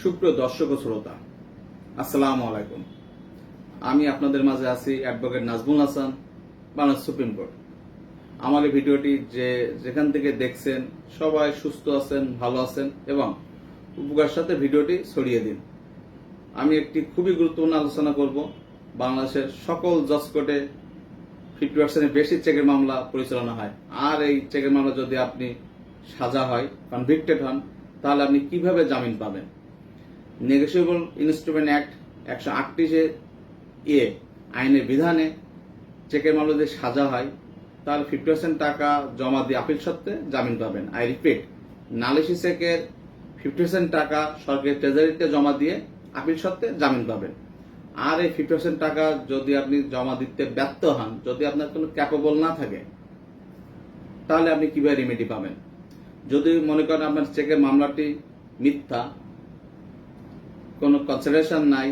সুপ্রিয় দর্শক ও শ্রোতা, আসসালামু আলাইকুম। আমি আপনাদের মাঝে আছি advocate Nazmul Hasan, Bangladesh supreme court. আমার এই ভিডিওটি যে যেখান থেকে দেখছেন, সবাই সুস্থ আছেন, ভালো আছেন এবং উপকার সাথে ভিডিওটি ছড়িয়ে দিন। আমি একটি খুবই গুরুত্বপূর্ণ আলোচনা করব বাংলাদেশের সকল জজ কোর্টে ফিফটি পার্সেন্টের বেশি চেকের মামলা পরিচালনা হয়। আর এই চেকের মামলা যদি আপনি সাজা হয়, কনভিক্টেড হন, তাহলে আপনি কীভাবে জামিন পাবেন? নেগোসিয়েবল ইনস্ট্রুমেন্ট অ্যাক্ট একশো আটত্রিশে এ আইনের বিধানে চেকের মামলা যদি সাজা হয়। তাহলে ফিফটি পার্সেন্ট টাকা জমা দিয়ে আপিল সত্ত্বে জামিন পাবেন। আই রিপিট নালিশি চেকের ফিফটি পার্সেন্ট টাকা সরকারি ট্রেজারিতে জমা দিয়ে আপিল সত্ত্বে জামিন পাবেন। আর এই ফিফটি পার্সেন্ট টাকা যদি আপনি জমা দিতে ব্যর্থ হন, যদি আপনার কোনো ক্যাপেবল না থাকে, তাহলে আপনি কীভাবে রিমেডি পাবেন? যদি মনে করেন আপনার চেকের মামলাটি মিথ্যা কোনো কনসিডারেশন নাই,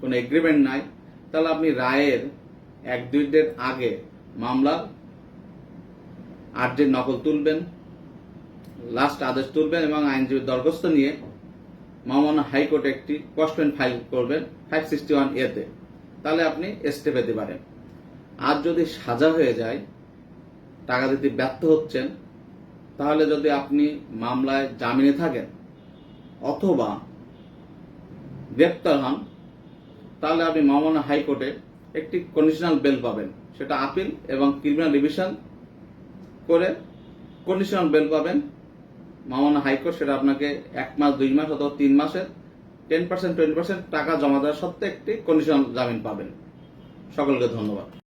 কোনো এগ্রিমেন্ট নাই, তাহলে আপনি রায়ের এক দুই ডেট আগে মামলার আর্জির নকল তুলবেন লাস্ট আদেশ তুলবেন এবং আইনজীবীর দরখাস্ত নিয়ে মামলা হাইকোর্টে একটি কস্টমেন্ট ফাইল করবেন ফাইভ সিক্সটি ওয়ান এতে তাহলে আপনি স্টে পেতে পারেন। আর যদি সাজা হয়ে যায়, টাকা দিতে ব্যর্থ হচ্ছেন, তাহলে যদি আপনি মামলায় জামিনে থাকেন, অথবা গ্রেপ্তার হন, তাহলে আপনি মামলা হাইকোর্টে একটি কন্ডিশনাল বেল পাবেন। সেটা আপিল এবং ক্রিমিনাল রিভিশন করে কন্ডিশনাল বেল পাবেন। মামলা হাইকোর্ট সেটা আপনাকে এক মাস, দুই মাস অথবা তিন মাসের টেন পার্সেন্ট টোয়েন্টি পার্সেন্ট টাকা জমা দেওয়ার সত্ত্বে একটি কন্ডিশনাল জামিন পাবেন। সকলকে ধন্যবাদ।